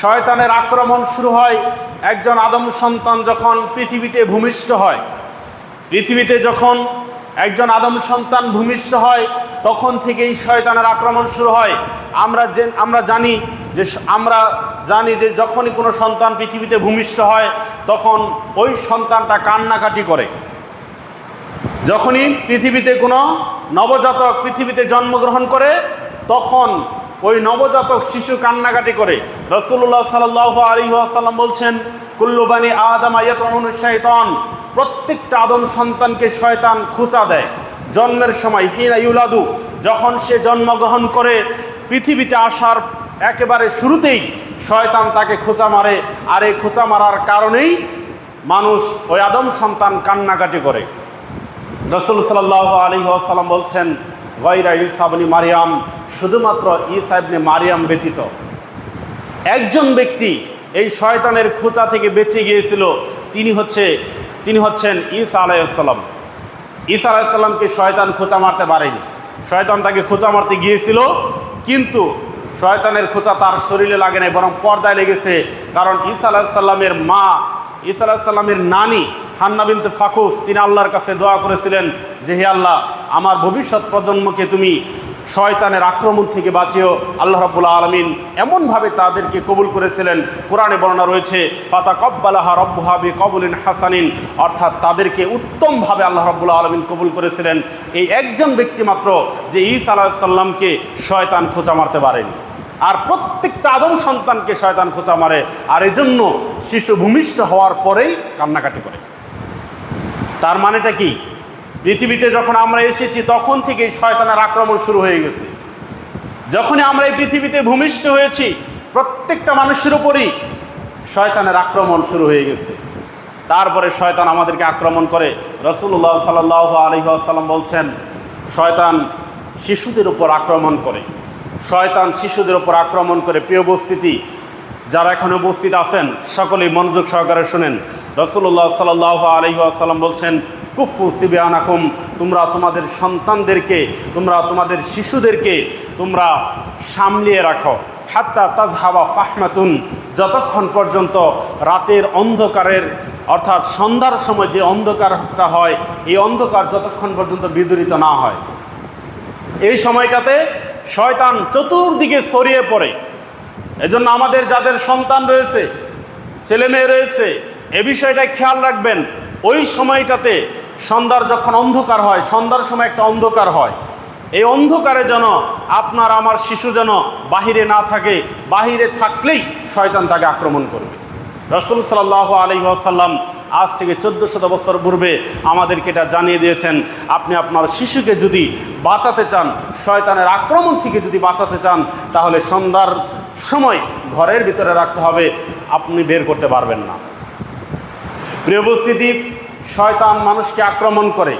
শয়তানের আক্রমণ শুরু হয়। একজন আদম সন্তান যখন পৃথিবীতে ভূমিষ্ঠ হয়, পৃথিবীতে যখন একজন আদম সন্তান ভূমিষ্ঠ হয়, তখন থেকেই শয়তানের আক্রমণ শুরু হয়। আমরা যে, আমরা জানি যে, আমরা জানি যে যখনই কোনো সন্তান পৃথিবীতে ভূমিষ্ঠ হয়, তখন ওই সন্তানটা কান্নাকাটি করে। যখনই পৃথিবীতে কোনো নবজাতক পৃথিবীতে জন্মগ্রহণ করে, তখন ওই নবজাতক শিশু কান্নাকাটি করে। রসুল্লাহ সাল আলী আসাল্লাম বলছেন কুল্লুবানি আদম আয়াতন শৈতন প্রত্যেকটা আদম সন্তানকে শয়তান খুঁচা দেয়। জন্মের সময় হিনা ইউলাদু, যখন সে জন্মগ্রহণ করে, পৃথিবীতে আসার একেবারে শুরুতেই শয়তান তাকে খোঁচা মারে। আর এই খোঁচা মারার কারণেই মানুষ ওই আদম সন্তান কান্নাকাটি করে। রসুল সাল্লাহ আলী আসাল্লাম বলছেন, গয়রা ইসাবনি মারিয়াম শুধুমাত্র ইসাবনে মারিয়াম ব্যতীত। একজন ব্যক্তি এই শয়তানের খোঁচা থেকে বেঁচে গিয়েছিল, তিনি হচ্ছে, তিনি হচ্ছেন ঈসা আলাইসাল্লাম ঈসা আলাইসাল্লামকে শয়তান খোঁচা মারতে পারেনি। শয়তান তাকে খোঁচা মারতে গিয়েছিল, কিন্তু শয়তানের খোঁচা তার শরীরে লাগে নাই, বরং পর্দায় লেগেছে, কারণ ঈসা আলাহিসাল্লামের মা, ঈসা আলাহিসাল্লামের নানি হান্না বিনতে ফাকুস, তিনি আল্লাহর কাছে দোয়া করেছিলেন যে, হে আল্লাহ, আমার ভবিষ্যৎ প্রজন্মকে তুমি শয়তানের আক্রমণ থেকে বাঁচিয়েও আল্লাহ রব্বুল্লা আলমিন এমনভাবে তাদেরকে কবুল করেছিলেন। কোরআনে বর্ণনা রয়েছে ফাতা কব্বালাহা রব্বুহাবি কবুলিন হাসানিন অর্থাৎ তাদেরকে উত্তমভাবে আল্লাহ রব্বুল্লা আলমিন কবুল করেছিলেন। এই একজন ব্যক্তি মাত্র যে ঈসা আলাহ সাল্লামকে শয়তান খোঁচা মারতে পারেন। আর প্রত্যেকটা আদম সন্তানকে শয়তান খোঁচা মারে। আর এই জন্য শিশু ভূমিষ্ঠ হওয়ার পরেই কান্নাকাটি করে। তার মানেটা কি? পৃথিবীতে যখন আমরা এসেছি, তখন থেকেই শয়তানের আক্রমণ শুরু হয়ে গেছে। যখনই আমরা এই পৃথিবীতে ভূমিষ্ঠ হয়েছি, প্রত্যেকটা মানুষের উপরই শয়তানের আক্রমণ শুরু হয়ে গেছে। তারপরে শয়তান আমাদেরকে আক্রমণ করে। রসুল্লাহ সাল্লাহ আলহিহাসাল্লাম বলছেন, শয়তান শিশুদের উপর আক্রমণ করে। শয়তান শিশুদের উপর আক্রমণ করে। প্রিয় উপস্থিতি, যারা এখন উপস্থিত আছেন, সকলেই মনোযোগ সহকারে শুনেন। রসুল্লাহ সাল্লাহ আলহিহাসাল্লাম বলছেন কুফু সিবিয়ানাকুম। তোমরা তোমাদের সন্তানদেরকে, তোমরা তোমাদের শিশুদেরকে, তোমরা সামলিয়ে রাখো। হাত্তা তাজহাবা ফাহমাতুন। যতক্ষণ পর্যন্ত রাতের অন্ধকারের, অর্থাৎ সন্ধ্যার সময় যে অন্ধকারটা হয়, এই অন্ধকার যতক্ষণ পর্যন্ত বিদরিত না হয়। এই সময়টাতে শয়তান চতুর্দিকে ছড়িয়ে পড়ে। এজন্য আমাদের যাদের সন্তান রয়েছে ছেলে মেয়ে রয়েছে, এ বিষয়টা খেয়াল রাখবেন। ওই সময়টাতে সন্ধ্যার যখন অন্ধকার হয়, সন্ধ্যার সময় একটা অন্ধকার হয়। এই অন্ধকারে যেন আপনার আমার শিশু যেন বাহিরে না থাকে, বাহিরে থাকলেই শয়তান তাকে আক্রমণ করবে। রসুল সাল্লাহ আলী আসাল্লাম আজ থেকে চোদ্দ শত বছর পূর্বে আমাদেরকে এটা জানিয়ে দিয়েছেন, আপনি আপনার শিশুকে যদি বাঁচাতে চান, শয়তানের আক্রমণ থেকে যদি বাঁচাতে চান, তাহলে সন্ধ্যার সময় ঘরের ভিতরে রাখতে হবে, আপনি বের করতে পারবেন না। প্রিয় উপস্থিতি শয়তান মানুষকে আক্রমণ করে।